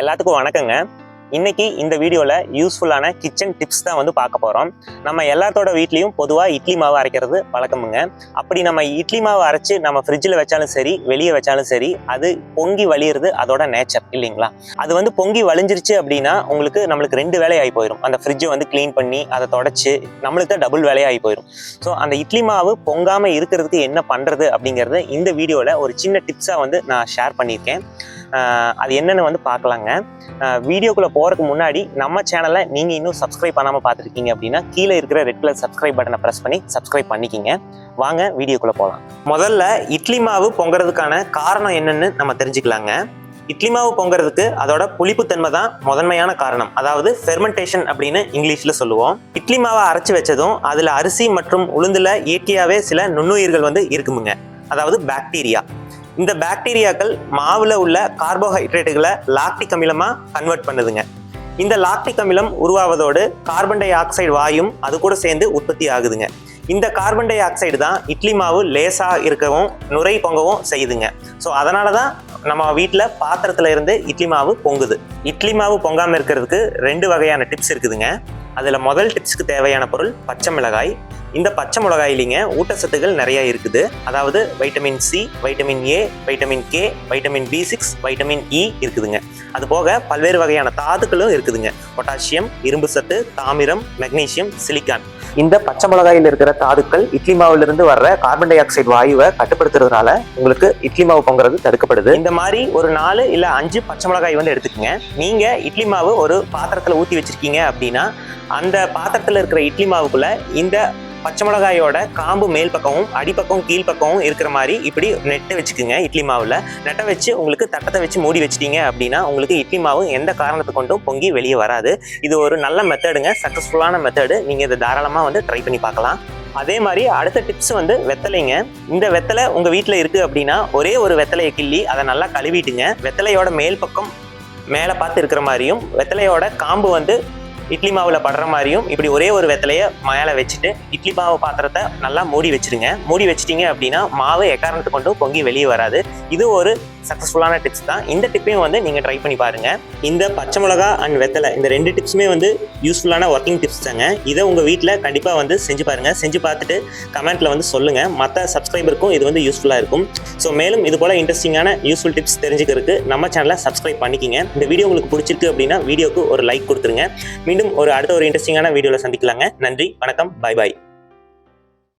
எல்லாத்துக்கும் வணக்கங்க. இன்னைக்கு இந்த வீடியோவில் யூஸ்ஃபுல்லான கிச்சன் டிப்ஸ் தான் வந்து பார்க்க போகிறோம் நம்ம எல்லாத்தோட வீட்லேயும் பொதுவாக இட்லி மாவு அரைக்கிறது வழக்கமுங்க. அப்படி நம்ம இட்லி மாவு அரைச்சு நம்ம ஃப்ரிட்ஜில் வச்சாலும் சரி வெளியே வச்சாலும் சரி அது பொங்கி வழியிறது அதோட நேச்சர் இல்லைங்களா? அது வந்து பொங்கி வழிஞ்சிருச்சு அப்படின்னா உங்களுக்கு நம்மளுக்கு ரெண்டு வேலையாகி போயிடும் அந்த ஃப்ரிட்ஜை வந்து க்ளீன் பண்ணி அதை தொடச்சி நம்மளுக்கு டபுள் வேலையாகி போயிடும் ஸோ அந்த இட்லி மாவு பொங்காமல் இருக்கிறதுக்கு என்ன பண்ணுறது அப்படிங்கிறத இந்த வீடியோவில் ஒரு சின்ன டிப்ஸாக வந்து நான் ஷேர் பண்ணியிருக்கேன். அது என்னென்னு வந்து பார்க்கலாங்க. வீடியோக்குள்ளே போகிறதுக்கு முன்னாடி நம்ம சேனலை நீங்கள் இன்னும் சப்ஸ்கிரைப் பண்ணாமல் பார்த்துருக்கீங்க அப்படின்னா கீழே இருக்கிற ரெட் கலர் சப்ஸ்கிரைப் பட்டனை ப்ரெஸ் பண்ணி சப்ஸ்கிரைப் பண்ணிக்கிங்க. வாங்க வீடியோக்குள்ளே போகலாம் முதல்ல இட்லி மாவு பொங்குறதுக்கான காரணம் என்னென்னு நம்ம தெரிஞ்சுக்கலாங்க. இட்லி மாவு பொங்குறதுக்கு அதோட புளிப்புத்தன்மை தான் முதன்மையான காரணம். அதாவது ஃபெர்மெண்டேஷன் அப்படின்னு இங்கிலீஷில் சொல்லுவோம். இட்லி மாவை அரைச்சி வச்சதும் அதில் அரிசி மற்றும் உளுந்தில் இயற்கையாகவே சில நுண்ணுயிர்கள் வந்து இருக்குமுங்க. அதாவது பாக்டீரியா இந்த பாக்டீரியாக்கள் மாவுல உள்ள கார்போஹைட்ரேட்டுகளை லாக்டிக் அமிலமா கன்வெர்ட் பண்ணுதுங்க. இந்த லாக்டிக் அமிலம் உருவாவதோடு கார்பன் டை ஆக்சைடு வாயும் அது கூட சேர்ந்து உற்பத்தி ஆகுதுங்க. இந்த கார்பன் டை ஆக்சைடு தான் இட்லி மாவு லேசாக இருக்கவும் நுரை பொங்கவும் செய்யுதுங்க. ஸோ அதனால தான் நம்ம வீட்டில் பாத்திரத்துல இருந்து இட்லி மாவு பொங்குது. இட்லி மாவு பொங்காமல் இருக்கிறதுக்கு ரெண்டு வகையான டிப்ஸ் இருக்குதுங்க. அதில் முதல் டிப்ஸ்க்கு தேவையான பொருள் பச்சை மிளகாய். இந்த பச்சை மிளகாயிலிங்க ஊட்டச்சத்துக்கள் நிறைய இருக்குது. அதாவது vitamin C vitamin A vitamin K vitamin B six vitamin E இருக்குதுங்க. அது போக பல்வேறு வகையான தாதுக்களும் இருக்குதுங்க. பொட்டாசியம் இரும்பு சத்து தாமிரம் மெக்னீசியம் சிலிக்கான் இந்த பச்சை மிளகாயில் இருக்கிற தாதுக்கள் இட்லி மாவுல இருந்து வர்ற கார்பன் டை ஆக்சைடு வாயுவை கட்டுப்படுத்துறதுனால உங்களுக்கு இட்லி மாவு பொங்குறது தடுக்கப்படுது. இந்த மாதிரி ஒரு நாலு இல்லை அஞ்சு பச்சை மிளகாய் வந்து எடுத்துக்கோங்க. நீங்க இட்லி மாவு ஒரு பாத்திரத்தில் ஊற்றி வச்சிருக்கீங்க அப்படின்னா அந்த பாத்திரத்தில் இருக்கிற இட்லி மாவுக்குள்ள இந்த பச்சை மிளகாயோட காம்பு மேல் பக்கமும் அடிப்பக்கம் கீழ்ப்பக்கமும் இருக்கிற மாதிரி இப்படி நெட்டை வச்சுக்குங்க இட்லி மாவில். நெட்டை வச்சு உங்களுக்கு தட்டத்தை வச்சு மூடி வச்சிட்டீங்க அப்படின்னா உங்களுக்கு இட்லி மாவு எந்த காரணத்தை கொண்டும் பொங்கி வெளியே வராது. இது ஒரு நல்ல மெத்தடுங்க சக்ஸஸ்ஃபுல்லான மெத்தடு. நீங்கள் இதை தாராளமாக வந்து ட்ரை பண்ணி பார்க்கலாம். அதே மாதிரி அடுத்த டிப்ஸ் வந்து வெத்தலைங்க. இந்த வெத்தலை உங்கள் வீட்டில் இருக்குது அப்படின்னா ஒரே ஒரு வெத்தலையை கிள்ளி அதை நல்லா கழுவிட்டுங்க. வெத்தலையோட மேல் பக்கம் மேலே பார்த்து இருக்கிற மாதிரியும் வெத்தலையோட காம்பு வந்து இட்லி மாவில் படுற மாதிரியும் இப்படி ஒரே ஒரு வெத்தலையை மேலே வச்சுட்டு இட்லி மாவு பாத்திரத்தை நல்லா மூடி வச்சிருங்க. மூடி வச்சிட்டீங்க அப்படின்னா மாவு எக்காரணத்தை கொண்டும் பொங்கி வெளியே வராது. இது ஒரு சக்ஸஸ்ஃபுல்லான டிப்ஸ் தான். இந்த டிப்பையும் வந்து நீங்கள் ட்ரை பண்ணி பாருங்கள் இந்த பச்சை மிளகா அண்ட் வெத்தலை இந்த ரெண்டு டிப்ஸுமே வந்து யூஸ்ஃபுல்லான ஒர்க்கிங் டிப்ஸ் தாங்க. இதை உங்கள் வீட்டில் கண்டிப்பாக வந்து செஞ்சு பாருங்கள் செஞ்சு பார்த்துட்டு கமெண்ட்டில் வந்து சொல்லுங்கள் மற்ற சப்ஸ்கிரைபருக்கும் இது வந்து யூஸ்ஃபுல்லாக இருக்கும். ஸோ மேலும் இது போல் இன்ட்ரெஸ்டிங்கான யூஸ்ஃபுல் டிப்ஸ் தெரிஞ்சுக்கிறதுக்கு நம்ம சேனலை சப்ஸ்கிரைப் பண்ணிக்கிங்க. இந்த வீடியோ உங்களுக்கு பிடிச்சிருக்கு அப்படின்னா வீடியோக்கு ஒரு லைக் கொடுத்துருங்க. மீண்டும் ஒரு அடுத்த ஒரு இன்ட்ரெஸ்டிங்கான வீடியோவில் சந்திக்கலாங்க. நன்றி வணக்கம் பை பாய்